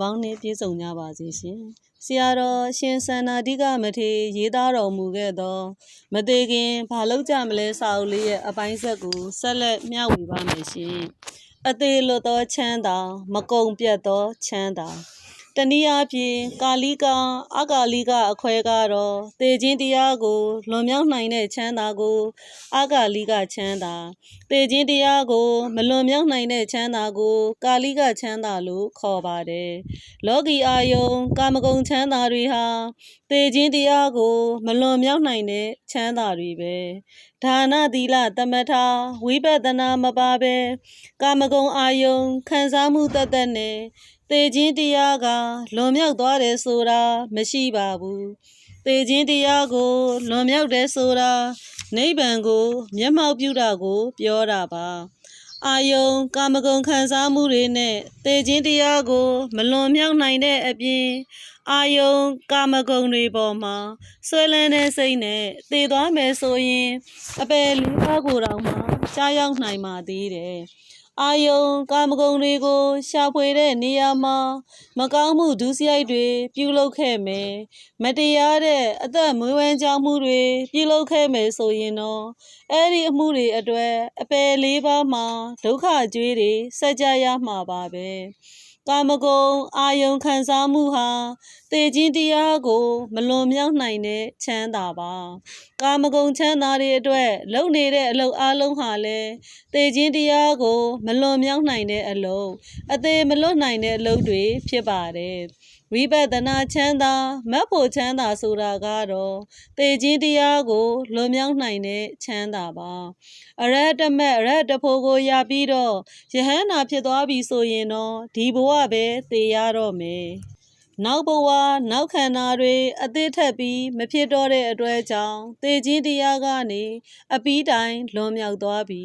ပေါင်းနှင့်ပြည့်စုံကြပါစေရှင်ဆရာတော်ရှင်စန္နာတိကမထေရရေးသားတော်မူခဲ့သော မသေးခင်ဘာလို့ကြမလဲစာအုပ်လေးရဲ့အပိုင်းဆက်ကိုဆက်လက်မျှဝေပါမယ်ရှင်အသေးလွတ်သောချမ်းသာ မကုံပြတ်သောချမ်းသာ တနည်းအားဖြင့်ကာလိကအကာလိကအခွဲကတော့တေခြင်းတရားကိုလွန်မြောက်နိုင်တဲ့ချမ်းသာကိုအကာလိကချမ်းသာတေခြင်းတရားကိုမလွန်မြောက်နိုင်တဲ့ချမ်းသာကိုကာလိကချမ်းသာလို့ခေါ်ပါတယ်လောကီအာယုံကာမဂုဏ်ချမ်းသာတွေဟာတေခြင်းတရားကိုမလွန်မြောက်နိုင်တဲ့ချမ်းသာတွေပဲဒါနသီလသမထဝိပဿနာမပါပဲကာမဂုဏ်အာယုံခံစားမှုတတ်တတ်နဲ့ သေခြင်းတရားကလွန်မြောက်သွားတယ်ဆိုတာမရှိပါဘူး။သေခြင်းတရားကိုလွန်မြောက်တယ်ဆိုတာနိဗ္ဗာန်ကို မျက်မှောက်ပြုတာကို ပြောတာပါ။အာယုံကာမဂုဏ်ခံစားမှုတွေနဲ့သေခြင်းတရားကို မလွန်မြောက်နိုင်တဲ့အပြင်အာယုံကာမဂုဏ်တွေပေါ်မှာဆွဲလန်းတဲ့စိတ်နဲ့သေသွားမယ်ဆိုရင်အပယ်လေးပါးကိုတောင်မှကြားရောက်နိုင်ပါသေးတယ်။ အာယုံကာမဂုဏ်တွေကို ရှာဖွေတဲ့နေရာမှာ မကောင်းမှုဒုစရိုက်တွေ ပြုလုပ်ခဲ့မယ်မတရားတဲ့အသက်မွေးဝမ်းကြောင်းမှုတွေပြုလုပ်ခဲ့မယ်ဆိုရင်တော့အဲ့ဒီအမှုတွေအတွက်အပယ်လေးပါးမှာဒုက္ခအကျွေးတွေဆက်ကြရမှာပါပဲ ကာမဂုဏ်အာယုံခံစားမှုဟာတေခြင်းတရားကို မလွန်မြောက်နိုင်တဲ့ချမ်းသာပါကာမဂုဏ်ချမ်းသာတွေအတွက်လုပ်နေတဲ့အလုပ်အလုံးဟာလည်းသေခြင်းတရားကို မလွန်မြောက်နိုင်တဲ့အလုပ်အသေးမလွတ်နိုင်တဲ့အလုပ်တွေဖြစ်ပါတယ် ဝိပဿနာချမ်းသာမတ်ဖို့ချမ်းသာဆိုတာကတော့သေခြင်းတရားကိုလွန်မြောက်နိုင်တဲ့ချမ်းသာပါအရဟတမတ်အရဟတဖို့ကိုရပြီးတော့ယဟန္တာဖြစ်သွားပြီဆိုရင်တော့ဒီဘဝပဲသေရတော့မယ်နောက်ဘဝနောက်ခန္ဓာတွေအသေးထက်ပြီးမဖြစ်တော့တဲ့အတွက်ကြောင့်သေခြင်းတရားကနေအပီးတိုင်လွန်မြောက်သွားပြီ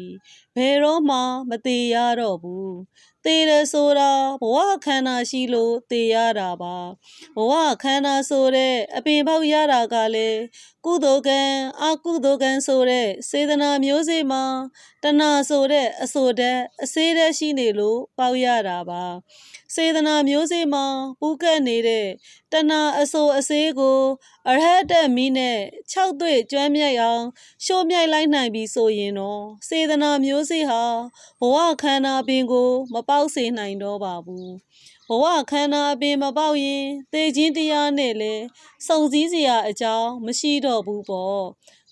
ဘယ်တော့မှမသေးရတော့ဘူး သေတယ်ဆိုတာဘဝခန္ဓာရှိလို့သေရတာပါဘဝခန္ဓာဆိုတဲ့အပင်ပေါက်ရတာကလည်းကုသိုလ်ကံအကုသိုလ်ကံဆိုတဲ့စေတနာမျိုးစေ့မှာတဏှာဆိုတဲ့အဆိုဓာတ်အစေးဓာတ်ရှိနေလို့ပေါက်ရတာပါစေတနာမျိုးစေ့မှာပူးကပ်နေတဲ့တဏှာအဆိုအစေးကိုအရဟတမီးနဲ့၆သွေ့ကျွမ်းမြိုက်အောင်ရှို့မြိုက်လိုက်နိုင်ပြီဆိုရင်တော့စေတနာမျိုးစေ့ဟာဘဝခန္ဓာပင်ကို မပေါက်စေနိုင်တော့ပါဘူးဘဝခန္ဓာပင်မပေါက်ရင်သေခြင်းတရားနဲ့လည်းစုံစည်းစရာအကြောင်းမရှိတော့ဘူးပေါ့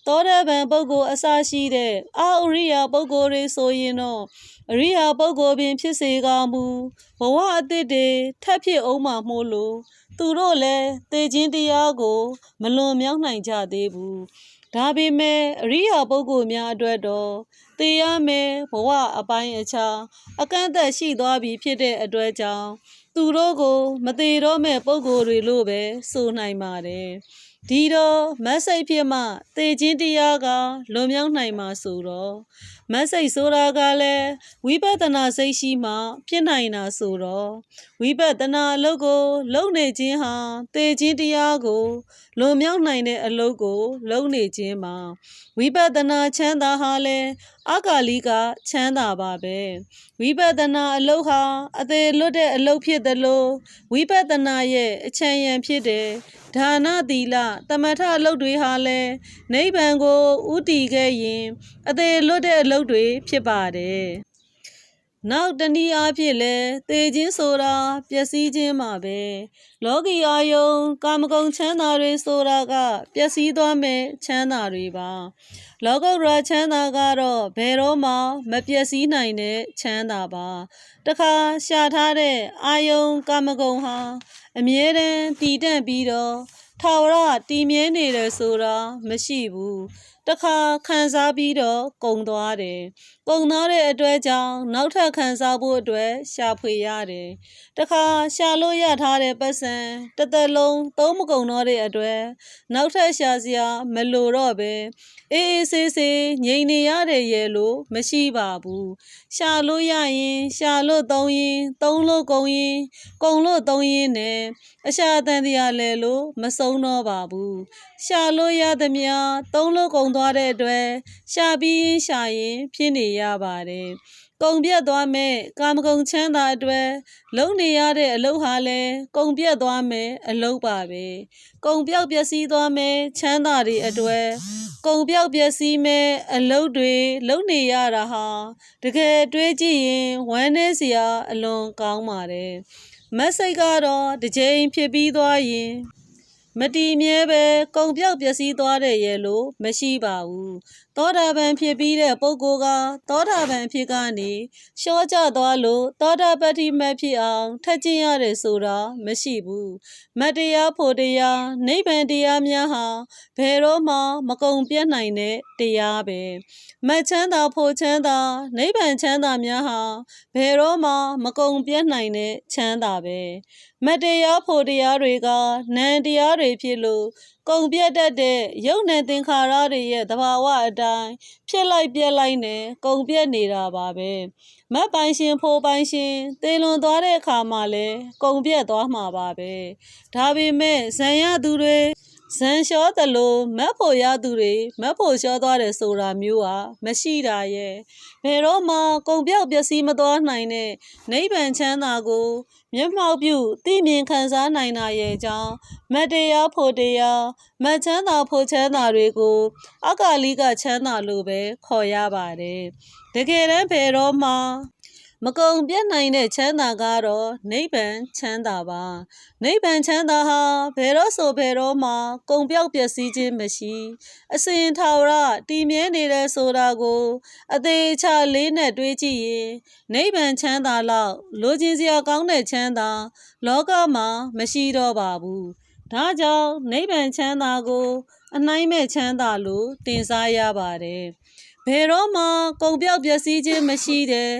သောတပန်ပုဂ္ဂိုလ်အစရှိတဲ့အာဥရိယပုဂ္ဂိုလ်တွေဆိုရင်တော့အရိယာပုဂ္ဂိုလ်ပင်ဖြစ်စေကောင်းမူဘဝအသစ်တွေထပ်ဖြစ်အောင်မှမို့လို့သူတို့လည်းသေခြင်းတရားကို မလွန်မြောက်နိုင်ကြသေးဘူးဒါပေမဲ့အရိယာပုဂ္ဂိုလ်များအတွက်တော့သေရမယ်ဘဝအပိုင်းအခြားအကန့်အသတ်ရှိသွားပြီဖြစ်တဲ့အတွက်ကြောင့်သူတို့ကို မသေးတော့မဲ့ပုဂ္ဂိုလ်တွေလို့ပဲဆိုနိုင်ပါတယ် ဒီတော့မတ်စိတ်ဖြစ်မှသေခြင်းတရားကလွန်မြောက်နိုင်မှာဆိုတော့မတ်စိတ်ဆိုတာကလည်းဝိပဿနာစိတ်ရှိမှဖြစ်နိုင်တာဆိုတော့ဝိပဿနာအလုပ်ကို လုပ်နေခြင်းဟာသေခြင်းတရားကိုလွန်မြောက်နိုင်တဲ့အလုပ်ကို လုပ်နေခြင်းမှာဝိပဿနာချမ်းသာဟာလည်းအကာလိကချမ်းသာပါပဲဝိပဿနာအလုပ်ဟာအသေးလွတ်တဲ့အလုပ်ဖြစ်သလိုဝိပဿနာရဲ့အချမ်းရံဖြစ်တဲ့ဒါနသီလတမထအလုပ်တွေဟာလည်းနိဗ္ဗာန်ကိုဥတည်ခဲ့ရင်အသေးလွတ်တဲ့အလုပ်တွေဖြစ်ပါတယ်နောက်တနည်းအားဖြင့်လဲသေခြင်းဆိုတာပျက်စီးခြင်းမှာပဲလောကီအာယုံကာမဂုဏ်ချမ်းသာတွေဆိုတာကပျက်စီးသွားမဲ့ချမ်းသာတွေပါလောကုတ္တရာချမ်းသာကတော့ဘယ်တော့မှမပျက်စီးနိုင်တဲ့ချမ်းသာပါတခါရှာထားတဲ့အာယုံကာမဂုဏ်ဟာအမြဲတမ်းတည်တံ့ပြီးတော့ထာဝရတည်မြဲနေတယ်ဆိုတာမရှိဘူး တခါခံစားပြီးတော့ကုံသွားတယ်။ကုံသွားတဲ့အတွက်ကြောင့်နောက်ထပ်ခံစားဖို့အတွက်ရှာဖွေရတယ်။တခါရှာလို့ရထားတဲ့ပတ်စံတစ်သက်လုံးသုံးမကုံတော့တဲ့အတွက်နောက်ထပ်ရှာစရာမလိုတော့ပဲအေးအေးဆေးဆေးငြိမ်နေရတယ်ရဲ့လို့မရှိပါဘူး။ရှာလို့ရရင်ရှာလို့သုံးရင်သုံးလို့ကုံရင်ကုံလို့သုံးရင်နဲ့အရှာတန်တရားလဲလို့မဆုံးတော့ပါဘူး။ရှာလို့ရသမျှသုံးလို့ကုံသွားတဲ့အတွက်ရှာပြီးရင်ရှာရင်ဖြစ်နေရပါတယ်ကုံပြတ်သွားမယ်ကာမဂုဏ်ချမ်းသာအတွက်လုံနေရတဲ့အလုပ်ဟာလည်းကုံပြတ်သွားမယ်အလုပ်ပါပဲကုံပြောက်ပျက်စီးသွားမယ်ချမ်းသာတွေအတွက်ကုံပြောက်ပျက်စီးမယ်အလုပ်တွေလုံနေရတာဟာတကယ်တွေးကြည့်ရင်ဝမ်းနည်းစရာအလွန်ကောင်းပါတယ်မက်စိတ်ကတော့တစ်ချိန်ဖြစ်ပြီးသွားရင် မတီမြဲပဲကုံပြောက်ပျက်စီးသွားတဲ့ရဲ့လို့မရှိပါဘူး သောတာပန်ဖြစ်ပြီးတဲ့ပုဂ္ဂိုလ်ကသောတာပန်ဖြစ်ကနေရှော့ကျသွားလို့သောတာပတ္တိမတ်ဖြစ်အောင်ထက်ကျင်ရတယ်ဆိုတာမရှိဘူးမတ်တရားဖို့တရားနိဗ္ဗာန်တရားများဟာဘယ်တော့မှမကုံပြတ်နိုင်တဲ့တရားပဲမတ်ချမ်းသာဖို့ချမ်းသာနိဗ္ဗာန်ချမ်းသာများဟာဘယ်တော့မှမကုံပြတ်နိုင်တဲ့ချမ်းသာပဲမတရားဖို့တရားတွေကနံတရားတွေဖြစ်လို့ကုံပြတ်တတ်တဲ့ယုံနဲ့သင်္ခါရတွေရဲ့သဘာဝအတိုင်းဖြစ်လိုက်ပြက်လိုက်နဲ့ကုံပြတ်နေတာပါပဲမတ်ပိုင်ရှင်ဖိုးပိုင်ရှင်သေလွန်သွားတဲ့အခါမှာလဲကုံပြတ်သွားမှာပါပဲဒါပေမဲ့ဇံရသူတွေ ဇန်လျှောသလိုမတ်ဖို့ရသူတွေမတ်ဖို့လျှောသွားတယ်ဆိုတာမျိုးဟာမရှိတာရဲ့ဘယ်တော့မှကုံပြောက်ပျက်စီးမသွားနိုင်တဲ့နိဗ္ဗာန်ချမ်းသာကိုမျက်မှောက်ပြုသိမြင်ခံစားနိုင်တာရဲ့အကြောင်းမတ်တရားဖို့တရားမတ်ချမ်းသာဖို့ချမ်းသာတွေကိုအကာလိကချမ်းသာလို့ပဲခေါ်ရပါတယ်တကယ်တမ်းဘယ်တော့မှ မကုံပြတ်နိုင်တဲ့ချမ်းသာကတော့နိဗ္ဗာန်ချမ်းသာပါနိဗ္ဗာန်ချမ်းသာဟာဘယ်တော့ဆိုဘယ်တော့မှကုံပြောက်ပျက်စီးခြင်းမရှိ အစဉ်ထာဝရတည်မြဲနေတဲ့ဆိုတာကို အသေးချာလေးနဲ့တွေးကြည့်ရင်နိဗ္ဗာန်ချမ်းသာလောက်လိုချင်စရာကောင်းတဲ့ချမ်းသာ လောကမှာမရှိတော့ပါဘူး။ဒါကြောင့်နိဗ္ဗာန်ချမ်းသာကို အနိုင်မဲ့ချမ်းသာလို့တင်စားရပါတယ်။ ဘယ်တော့မှကုံပြောက်ပျက်စီးခြင်းမရှိတဲ့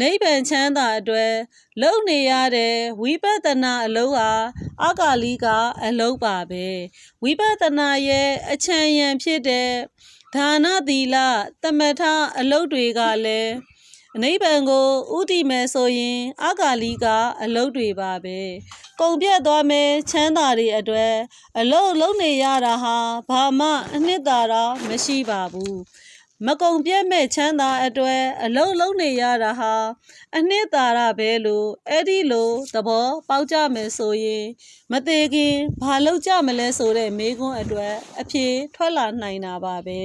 နိဗ္ဗာန်ချမ်းသာအတွက်လုံနေရတဲ့ဝိပဿနာအလုံးဟာအကာလိကအလုံးပါပဲ။ဝိပဿနာရဲ့အချမ်းရံဖြစ်တဲ့ဒါနသီလသမထအလုပ်တွေကလည်းအနိဗ္ဗာန်ကိုဥတည်မယ်ဆိုရင်အကာလိကအလုတ်တွေပါပဲကုံပြတ်သွားမယ်ချမ်းသာတွေအတွက်အလုတ်လုံးနေရတာဟာဘာမှအနှစ်သာရမရှိပါဘူး မကုံပြတ်မဲ့ချမ်းသာအတွက်အလုတ်လုံးနေရတာဟာအနှစ်သာရပဲလို့အဲ့ဒီလိုသဘောပေါက်ကြမယ်ဆိုရင်မသေးခင်ဘာလုပ်ကြမလဲဆိုတဲ့မေးခွန်းအတွက်အဖြေထွက်လာနိုင်တာပါပဲ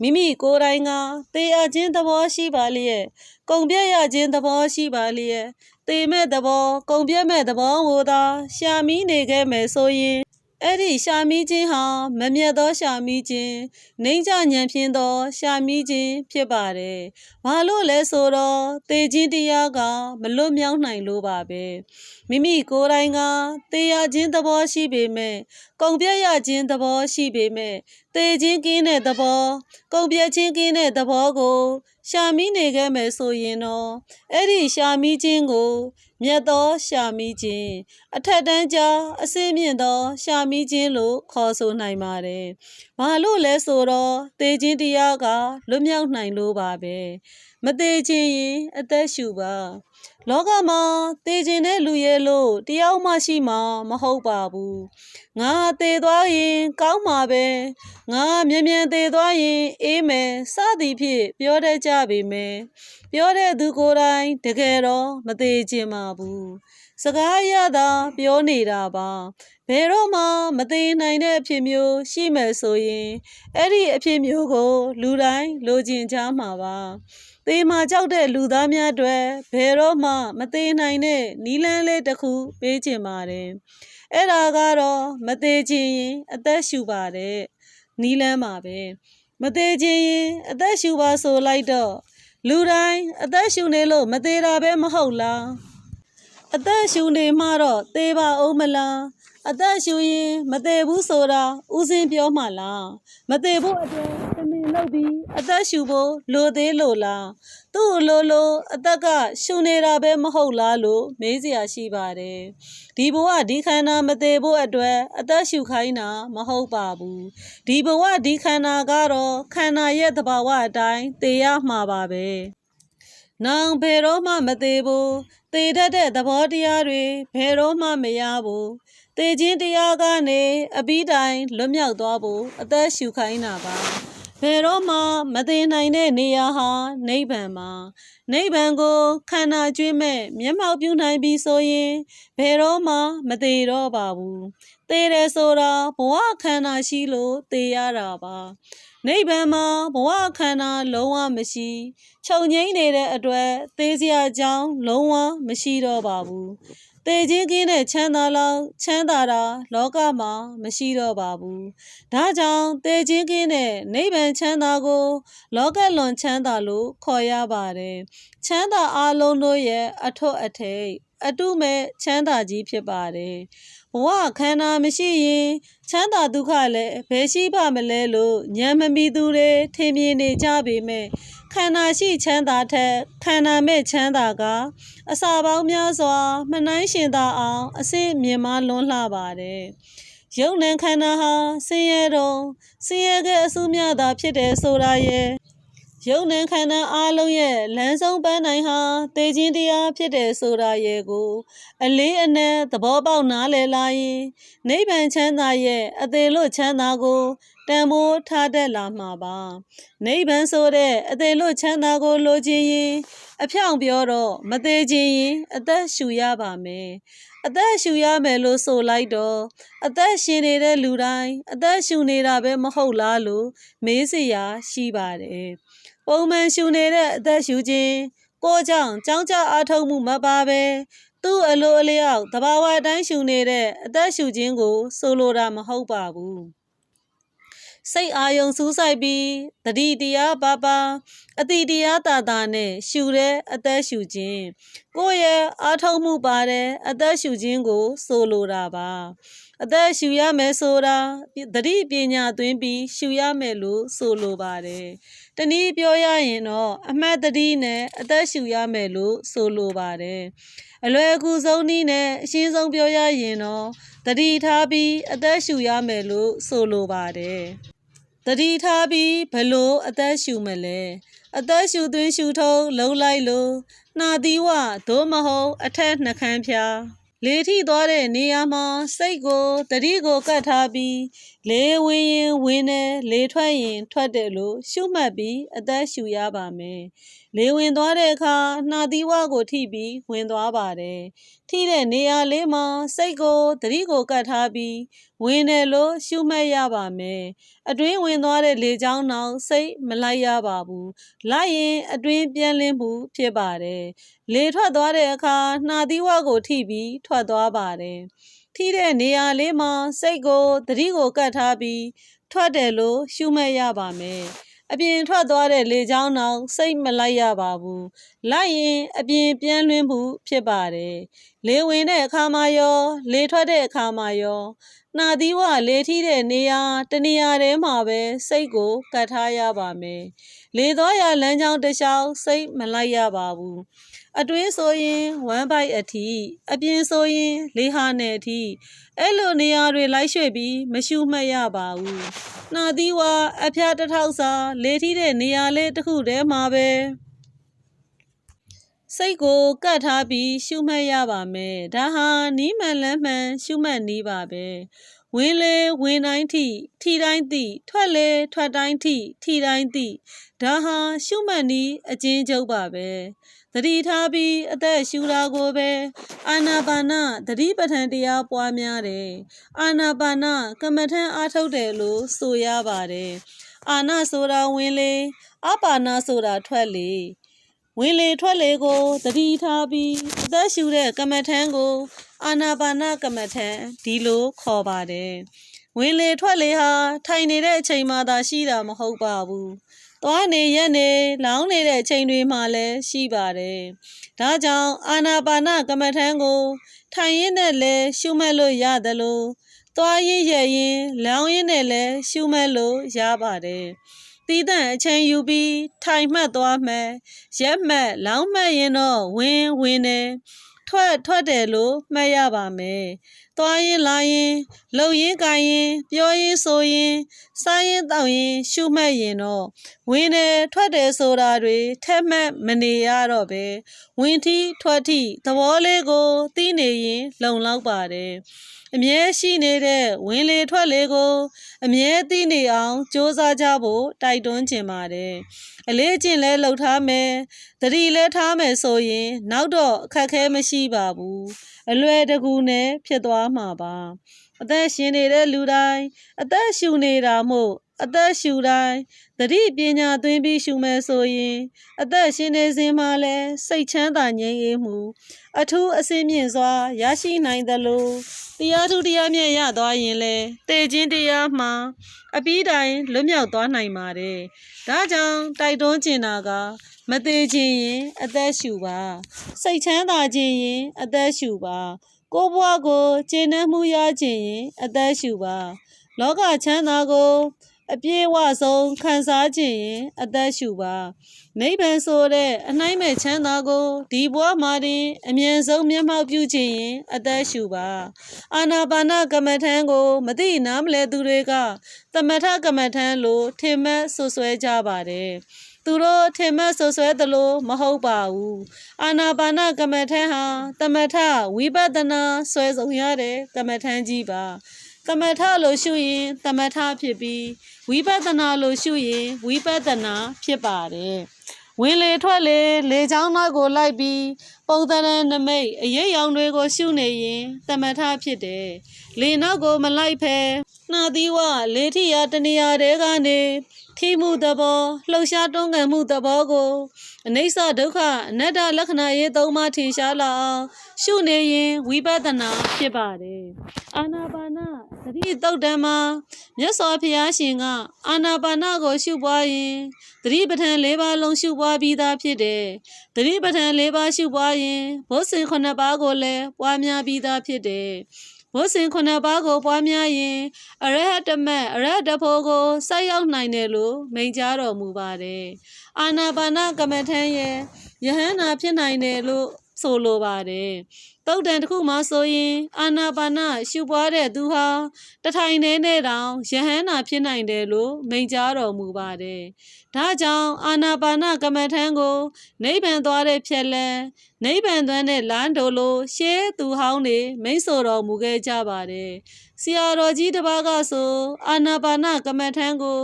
မိမိကိုယ်တိုင်ကသေအပ်ခြင်းသဘောရှိပါလျက်ကုံပြည့်ရခြင်းသဘောရှိပါလျက်တေမဲ့သဘောကုံပြည့်မဲ့သဘောကိုသာရှာမီးနေခဲ့မယ်ဆိုရင် အဲ့ဒီရှာမီးခြင်းဟာမမြတ်သောရှာမီးခြင်းနှိမ့်ချညံဖြင်းသောရှာမီးခြင်းဖြစ်ပါတယ်။ဘာလို့လဲဆိုတော့တေခြင်းတရားကမလွတ်မြောက်နိုင်လို့ပါပဲ။မိမိကိုယ်တိုင်ကတေရခြင်းသဘောရှိပေမဲ့ကုံပြည့်ရခြင်းသဘောရှိပေမဲ့တေခြင်းကင်းတဲ့သဘောကုံပြည့်ခြင်းကင်းတဲ့သဘောကို ရှာမိနေခဲ့မယ်ဆိုရင်တော့အဲ့ဒီရှာမိခြင်းကို မြတ်သောရှာမိခြင်းအထက်တန်းကြားအစင်းမြင့်သောရှာမိခြင်းလို့ခေါ်ဆိုနိုင်ပါတယ်။ဘာလို့လဲဆိုတော့သေခြင်းတရားကလွတ်မြောက်နိုင်လို့ပါပဲ။မသေးခြင်းရင်အသက်ရှူပါ။ လောကမှာသေခြင်းတဲ့လူရဲ့လို့တယောက်မှရှိမှာမဟုတ်ပါဘူး။ငါသေသွားရင် ကောင်းမှာပဲ။ငါမြန်မြန်သေသွားရင် အေးမယ်စသည်ဖြင့်ပြောတတ်ကြပေမယ်။ပြောတဲ့သူကိုယ်တိုင်တကယ်တော့မသေးခြင်းပါဘူး။စကားရတာပြောနေတာပါဘယ်တော့မှမသေးနိုင်တဲ့အဖြစ်မျိုးရှိမယ်ဆိုရင်အဲ့ဒီအဖြစ်မျိုးကို လူတိုင်းလိုချင်ကြမှာပါ သေမာကြောက်တဲ့လူသားများအတွက်ဘယ်တော့မှမသေးနိုင်တဲ့နီလန်းလေးတစ်ခုပေးချင်ပါတယ်အဲ့ဒါကတော့မသေးခြင်းရင်အသက်ရှူပါတယ်နီလန်းပါပဲမသေးခြင်းရင်အသက်ရှူပါဆိုလိုက်တော့လူတိုင်းအသက်ရှူနေလို့မသေးတာပဲမဟုတ်လားအသက်ရှူနေမှတော့သေပါအောင်မလား အသက်ရှူရင်မသေးဘူးဆိုတာဦးစင်းပြောမှလားမသေးဖို့အတွက်သမင်လုပ်ပြီးအသက်ရှူဖို့လိုသေးလို့လားသူ့လိုလိုအသက်ကရှူနေတာပဲမဟုတ်လားလို့မေးစရာရှိပါတယ်ဒီဘဝဒီခန္ဓာမသေးဖို့အတွက်အသက်ရှူခိုင်းတာမဟုတ်ပါဘူးဒီဘဝဒီခန္ဓာကတော့ခန္ဓာရဲ့သဘာဝအတိုင်းသေရမှာပါပဲနောင်ဘယ်တော့မှမသေးဘူးသေတတ်တဲ့သဘောတရားတွေဘယ်တော့မှမရဘူး သေခြင်းတရားကနေအပြီးတိုင်လွတ်မြောက်သွားဖို့အသက်ရှူခိုင်းတာပါဘဘယ်တော့မှမသိနိုင်တဲ့နေရာဟာနိဗ္ဗာန်မှာနိဗ္ဗာန်ကိုခန္ဓာကျွေးမဲ့မျက်မှောက်ပြုနိုင်ပြီဆိုရင်ဘယ်တော့မှမသေးတော့ပါဘူးသေတယ်ဆိုတာဘဝခန္ဓာရှိလို့သေရတာပါနိဗ္ဗာန်မှာဘဝခန္ဓာလုံးဝမရှိချုပ်ငိမ့်နေတဲ့အတွက်သေစရာအကြောင်းလုံးဝမရှိတော့ပါဘူး သေခြင်းကင်းတဲ့ချမ်းသာလောက်ချမ်းသာတာလောကမှာမရှိတော့ပါဘူး။ဒါကြောင့်သေခြင်းကင်းတဲ့နိဗ္ဗာန်ချမ်းသာကို လောကလွန်ချမ်းသာလို့ခေါ်ရပါတယ်။ချမ်းသာအလုံးတို့ရဲ့အထွတ်အထိပ်အတုမဲ့ချမ်းသာကြီးဖြစ်ပါတယ်။ဘဝခန္ဓာမရှိရင်ချမ်းသာဒုက္ခလည်းဘယ်ရှိပါမလဲလို့ဉာဏ်မမီသူတွေထင်မြင်နေကြပေမဲ့ ခန္ဓာရှိချမ်းသာထက်ခန္ဓာမဲ့ချမ်းသာကအစာပေါင်းများစွာမနှိုင်းရှင်သာအောင်အစစ်မြင်မလွန်းလှပါတယ်။ယုံနံခန္ဓာဟာဆင်းရဲတော့ဆင်းရဲတဲ့အဆူမြသာဖြစ်တယ်ဆိုတာရဲ့ ယုံနံခန္ဓာအလုံးရဲ့လမ်းဆုံးပန်းနိုင်ဟာသေခြင်းတရားဖြစ်တယ်ဆိုတာရဲ့ကို အလေးအနက်သဘောပေါက်နားလည်လာရင်နိဗ္ဗာန်ချမ်းသာရဲ့အသေးလို့ချမ်းသာကိုတန်ဖိုးထားတတ်လာမှာပါနိဗ္ဗာန်ဆိုတဲ့အသေးလို့ချမ်းသာကိုလိုချင်ရင်အဖြောင့်ပြောတော့မသေးခြင်းရင်အသက်ရှူရပါမယ်အသက်ရှူရမယ်လို့ဆိုလိုက်တော့အသက်ရှင်နေတဲ့လူတိုင်းအသက်ရှူနေတာပဲမဟုတ်လားလို့မေးစရာရှိပါတယ် ပုံမှန်ရှူနေတဲ့အသက်ရှူခြင်းကိုကြောင့်ကြောင်းကြအားထုတ်မှုမပါပဲသူ့အလိုအလျောက်တဘာဝအတိုင်းရှူနေတဲ့အသက်ရှူခြင်းကို ဆိုလိုတာမဟုတ်ပါဘူးစိတ်အာယုံစူးစိုက်ပြီးတတိတရားပါပါအတိတရားတာတာနဲ့ရှူတဲ့အသက်ရှူခြင်းကိုယ့်ရဲ့အားထုတ်မှုပါတဲ့အသက်ရှူခြင်းကို ဆိုလိုတာပါအသက်ရှူရမယ်ဆိုတာတတိပညာသွင်းပြီးရှူရမယ်လို့ဆိုလိုပါတယ် တနည်းပြောရရင်တော့အမှတ်တတိနဲ့အသက်ရှူရမယ်လို့ဆိုလိုပါတယ်အလွယ်အကူဆုံးနည်းနဲ့အရှင်းဆုံးပြောရရင်တော့တတိထားပြီးအသက်ရှူရမယ်လို့ဆိုလိုပါတယ်တတိထားပြီးဘလို့အသက်ရှူမလဲအသက်ရှူသွင်းရှူထုံးလှုပ်လိုက်လို့နှာသီးဝသို့မဟုတ်အထက်နှခမ်းဖြာ လေထိသွားတဲ့နေရာမှာစိတ်ကိုတတိကိုကတ်ထားပြီးလေဝင်ရင်ဝင်တယ်လေထွက်ရင်ထွက်တယ်လို့ရှုမှတ်ပြီးအသက်ရှူရပါမယ် လေဝင်သွားတဲ့အခါနှာသီးဝကိုထိပြီးဝင်သွားပါတယ်ထိတဲ့နေရာလေးမှာစိတ်ကိုတတိကိုကတ်ထားပြီးဝင်တယ်လို့ရှုမှတ်ရပါမယ်အတွင်းဝင်သွားတဲ့လေချောင်းနောက်စိတ်မလိုက်ရပါဘူးလိုက်ရင်အတွင်းပြန်လင်းမှုဖြစ်ပါတယ်လေထွက်သွားတဲ့အခါနှာသီးဝကိုထိပြီးထွက်သွားပါတယ်ထိတဲ့နေရာလေးမှာစိတ်ကိုတတိကိုကတ်ထားပြီးထွက်တယ်လို့ရှုမှတ်ရပါမယ် အပြင်ထွက်သွားတဲ့လေချောင်းနောက်စိတ်မလိုက်ရပါဘူးလိုက်ရင်အပြင်ပြန်လွှင်းမှုဖြစ်ပါတယ်လေဝင်တဲ့အခါမှာရော လေထွက်တဲ့အခါမှာရောနှာသီးဝလေထီးတဲ့နေရာတနေရာထဲမှာပဲစိတ်ကိုကတ်ထားရပါမယ်လေသွားရလမ်းကြောင်းတစ်လျှောက်စိတ်မလိုက်ရပါဘူး အတွင်းဆိုရင်1 byte အထိအပြင်ဆိုရင်၄ဟာနဲ့အထိအဲ့လိုနေရာတွေလိုက်ရွှေ့ပြီးမရှုမှတ်ရပါဘူးနှာသီးဝအဖျားတစ်ထောက်စာလေထီးတဲ့နေရာလေးတစ်ခုတည်းမှာပဲစိတ်ကိုကတ်ထားပြီးရှုမှတ်ရပါမယ်ဒါဟာနီးမှန်လန်းမှန်ရှုမှတ်နေပါပဲ ဝင်လေဝင်တိုင်းထိထိတိုင်းသိထွက်လေထွက်တိုင်းထိထိတိုင်းသိဒါဟာရှုမှတ်နည်းအချင်းချုပ်ပါပဲသတိထားပြီးအသက်ရှူတာကိုပဲအာနာပါနသတိပဋ္ဌာန်တရားပွားများတယ်အာနာပါနကမ္မထံအားထုတ်တယ်လို့ဆိုရပါတယ်အာနာဆိုတာဝင်လေအပါနာဆိုတာထွက်လေ ဝင်လေထွက်လေကိုသတိထားပြီးအသက်ရှူတဲ့ကမ္မထံကို အာနာပါနကမ္မထံဒီလိုခေါ်ပါတယ်ဝင်လေထွက်လေဟာထိုင်နေတဲ့အချိန်မှသာရှိတာမဟုတ်ပါဘူးသွားနေရက်နေလောင်းနေတဲ့အချိန်တွေမှာလည်းရှိပါတယ်။ဒါကြောင့်အာနာပါနကမ္မထံကို ထိုင်ရင်းနဲ့လည်းရှုမှတ်လို့ရတယ်လို့သွားရင်းရရင်လောင်းရင်းနဲ့လည်းရှုမှတ်လို့ရပါတယ်။ တီးတဲ့အချိန်ယူပြီးထိုင်မှတ်သွားမှရက်မှတ်လောင်းမှတ်ရင်တော့ဝင်းဝင်းနေထထွက်ထွက်တယ်လို့မှတ်ရပါမယ်။သွားရင်လာရင်လှုပ်ရင်ကိုင်ရင်ပြောရင်ဆိုရင်စားရင်တောက်ရင်ရှုမှတ်ရင်တော့ဝင်တယ်ထွက်တယ်ဆိုတာတွေထက်မှတ်မနေရတော့ပဲဝင်ထီထွက်ထီသဘောလေးကိုသိနေရင်လုံလောက်ပါတယ်။ အမြဲရှိနေတဲ့ဝင်လေထွက်လေကို အမြဲသိနေအောင်စ조사ကြဖို့တိုက်တွန်းချင်ပါတယ်။အလေးအကျင့်လဲလှုပ်ထားမယ်။သတိလဲထားမယ်ဆိုရင် နောက်တော့အခက်အခဲမရှိပါဘူး။အလွယ်တကူနဲ့ဖြစ်သွားမှာပါ။အသက်ရှင်နေတဲ့လူတိုင်းအသက်ရှူနေတာမို့အသက်ရှူတိုင်းသတိပညာသွင်းပြီးရှူမယ်ဆိုရင် အသက်ရှင်နေစဉ်မှာလဲစိတ်ချမ်းသာငြိမ်းအေးမှု အထူးအစင်းမြင့်စွာရရှိနိုင်သလိုတရားထုတရားမြတ်ရသွားရင်လဲတေခြင်းတရားမှာအပြီးတိုင်လွတ်မြောက်သွားနိုင်ပါတယ်။ဒါကြောင့်တိုက်တွန်းချင်တာက မသေးခြင်းရင် အသက်ရှူပါစိတ်ချမ်းသာခြင်းရင် အသက်ရှူပါကိုယ်ဘဝကိုကျေနပ်မှုရခြင်းရင် အသက်ရှူပါ လောကချမ်းသာကို အပြည့်အဝဆုံးခံစားခြင်းရင်အသက်ရှူပါနိဗ္ဗာန်ဆိုတဲ့အနိုင်မဲ့ချမ်းသာကိုဒီဘဝမှာတင် အမြင့်ဆုံးမျက်မှောက်ပြုခြင်းရင်အသက်ရှူပါအာနာပါနကမ္မထံကို မသိနားမလဲသူတွေကသမထကမ္မထံလို့ထင်မှတ်ဆွဆွဲကြပါတယ်သူတို့ထင်မှတ်ဆွဆွဲသလိုမဟုတ်ပါဘူးအာနာပါနကမ္မထံဟာသမထဝိပဿနာဆွဲဆောင်ရတဲ့ကမ္မထံကြီးပါ သမထလို့ရှုရင်သမထဖြစ်ပြီးဝိပဿနာလို့ရှုရင်ဝိပဿနာဖြစ်ပါတယ်ဝင်လေထွက်လေလေချောင်းနောက်ကိုလိုက်ပြီးပုံသဏ္ဍာန်နမိတ်အရေးရောင်တွေကိုရှုနေရင်သမထဖြစ်တယ်လေနောက်ကိုမလိုက်ဖဲနှာသီးဝလေထီယာတနေရာတဲကနေထိမှုသဘောလှုပ်ရှားတွန်းကန်မှုသဘောကိုအနိစ္စဒုက္ခအနတ္တလက္ခဏာရေးသုံးပါးထင်ရှားလာအောင်ရှုနေရင်ဝိပဿနာဖြစ်ပါတယ်အာနာပါန သတိတုတ်တံမှာမြတ်စွာဘုရားရှင်ကအာနာပါနကိုရှုပွားရင်သတိပဋ္ဌာန်၄ပါးလုံးရှုပွားပြီးသားဖြစ်တယ်သတိပဋ္ဌာန်၄ပါးရှုပွားရင်ဘုဇင်ခုနှစ်ပါးကိုလည်းပွားများပြီးသားဖြစ်တယ်ဘုဇင်ခုနှစ်ပါးကိုပွားများရင်အရဟတမတ်အရဟတဖို့ကိုစိုက်ရောက်နိုင်တယ်လို့မိန့်ကြားတော်မူပါတယ်။အာနာပါနကမ္မထံရဲ့ယဟန္တာဖြစ်နိုင်တယ်လို့ဆိုလိုပါတယ်။ တုတ်တန်တစ်ခုမှဆိုရင်အာနာပါနရှုပွားတဲ့သူဟာတထိုင်နေနဲ့တောင်ယဟန္တာဖြစ်နိုင်တယ်လို့မိန့်ကြားတော်မူပါတယ်။ဒါကြောင့်အာနာပါနကမ္မထံကိုနိဗ္ဗာန်သွားတဲ့ဖြက်လန်းနိဗ္ဗာန်သွမ်းတဲ့လမ်းတို့လိုရှေးသူဟောင်းတွေမိန့်ဆိုတော်မူခဲ့ကြပါတယ်။ ဆရာတော်ကြီးတစ်ပါးကဆိုအာနာပါနကမ္မထံကို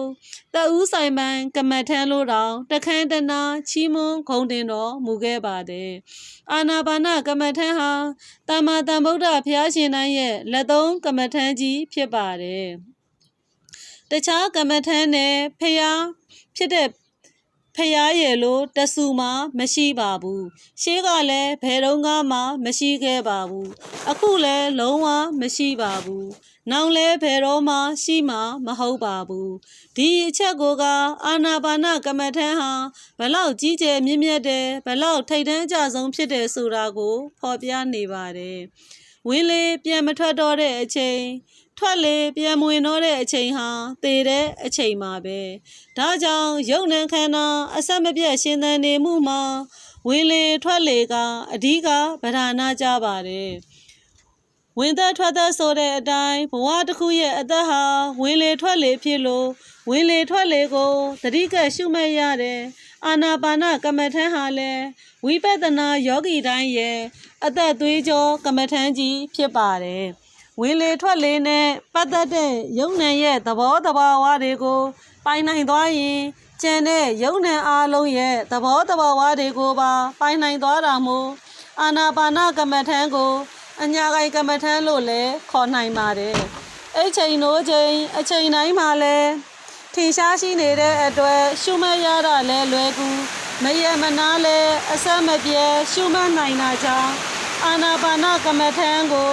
တဦးဆိုင်ပန်ကမ္မထံလို့တောင်တခန်းတနာချီးမွမ်းဂုဏ်တင်တော်မူခဲ့ပါတယ်။အာနာပါနကမ္မထံဟာတမ္မာတန်ဗုဒ္ဓဘုရားရှင်တိုင်းရဲ့လက်သုံးကမ္မထံကြီးဖြစ်ပါတယ်။တခြားကမ္မထံနဲ့ဖျားဖြစ်တဲ့ဖျားရည်လို့တဆူမှမရှိပါဘူးရှေးကလည်းဘယ်တော့မှမရှိခဲ့ပါဘူးအခုလည်းလုံးဝမရှိပါဘူး နောင်လဲဘယ်တော့မှရှိမှာမဟုတ်ပါဘူးဒီအချက်ကိုကအာနာပါနကမ္မထံဟာဘလောက်ကြီးကျယ်မြင့်မြတ်တယ်ဘလောက်ထိတ်တန်းကြဆုံးဖြစ်တယ်ဆိုတာကိုဖော်ပြနေပါတယ်ဝင်းလေးပြန်မထွက်တော့တဲ့အချိန်ထွက်လေပြန်မဝင်တော့တဲ့အချိန်ဟာသေတဲ့အချိန်မှာပဲဒါကြောင့်ယုံနံခန္ဓာအဆက်မပြတ်ရှင်သန်နေမှုမှာဝင်လေထွက်လေကအဓိကဗဒနာကြပါတယ် ဝင်သက်ထွက်သက်ဆိုတဲ့အတိုင်းဘဝတစ်ခုရဲ့အသက်ဟာဝင်လေထွက်လေဖြစ်လို့ဝင်လေထွက်လေကိုတတိကရှုမှတ်ရတယ်အာနာပါနကမ္မထံဟာလည်းဝိပဿနာယောဂီတိုင်းရဲ့အသက်သွေးကြောကမ္မထံကြီးဖြစ်ပါတယ်ဝင်လေထွက်လေနဲ့ပတ်သက်တဲ့ယုံ nant ရဲ့သဘောတဘာဝတွေကိုပိုင်နိုင်သွားရင်ကျန်တဲ့ယုံ nant အားလုံးရဲ့သဘောတဘာဝတွေကိုပါပိုင်နိုင်သွားတာမို့အာနာပါနကမ္မထံကို အညာဂိုင်ကမ္မထံလို့လည်းခေါ်နိုင်ပါတယ်။အဲ့ချိန်တို့ချိန်အချိန်တိုင်းမှာလည်းထင်ရှားရှိနေတဲ့အတွက်ရှုမရတာလဲလွယ်ကူမရမနာလဲအဆက်မပြဲရှုမနိုင်တာကြောင့်အာနာပါနကမ္မထံကို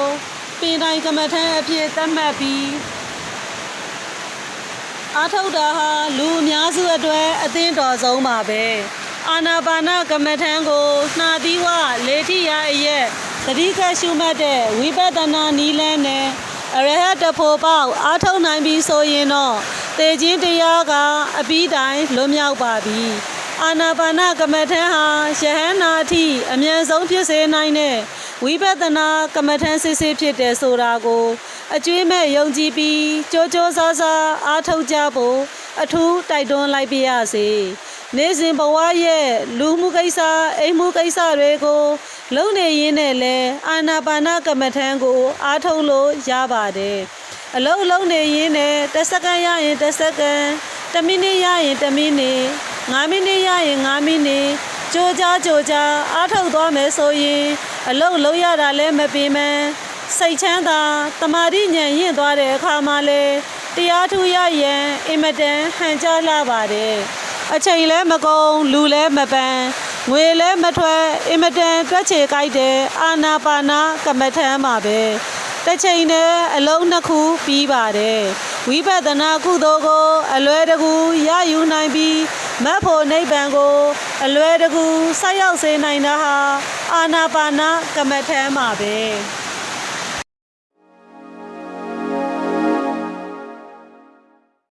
ပင်တိုင်းကမ္မထံအဖြစ်သတ်မှတ်ပြီးအာထုတ်တာဟာလူအများစုအတွက်အသင်းတော်ဆုံးပါပဲ အာနာပါနကမ္မထံကိုနှာသီးဝလေထိယအရဲ့သတိကရှုမှတ်တဲ့ဝိပဿနာနီလန်းနဲ့အရဟတဖို့ပေါက်အာထုတ်နိုင်ပြီဆိုရင်တော့သေခြင်းတရားကအပြီးတိုင်းလွတ်မြောက်ပါပြီအာနာပါနကမ္မထံဟာယဟန္နာအထိအမြန်ဆုံးဖြစ်စေနိုင်တဲ့ဝိပဿနာကမ္မထန်စစ်စစ်ဖြစ်တယ်ဆိုတာကိုအကျွေးမဲ့ယုံကြည်ပြီးကြိုးကြိုးစားစားအားထုတ်ကြဖို့အထူးတိုက်တွန်းလိုက်ပါရစေ နေ့စဉ်ဘဝရဲ့လူမှုကိစ္စအိမ်မှုကိစ္စတွေကိုလုံနေရင်းနဲ့လဲအာနာပါနကမ္မထန်ကို အားထုတ်လို့ရပါတယ်အလုံးလုံးနေရင်းနဲ့တစ်စက္ကန့်ရရင်တစ်စက္ကန့်တစ်မိနစ်ရရင်တစ်မိနစ်9မိနစ်ရရင်9မိနစ်ကြိုးကြားကြိုးကြားအားထုတ်သွားမယ်ဆိုရင်အလုံးလုံးရတာလည်းမပြေမန်းစိတ်ချမ်းသာတမာတိဉာဏ်ရင့်သွားတဲ့အခါမှာလဲတရားထူရရန်အင်မတန်ဟန်ကြလာပါတယ် အချိန်လည်းမကုန်လူလည်းမပန်းငွေလည်းမထွက်အင်မတန်တွက်ချေကြိုက်တဲ့အာနာပါနာကမ္မထမ်းပါပဲတစ်ချိန်နဲ့အလုံးနှစ်ခုပြီးပါတယ်ဝိပဿနာကုသိုလ်ကို အလွယ်တကူရယူနိုင်ပြီးမတ်ဖို့နိဗ္ဗာန်ကို အလွယ်တကူဆက်ရောက်စေနိုင်တာဟာအာနာပါနာကမ္မထမ်းပါပဲ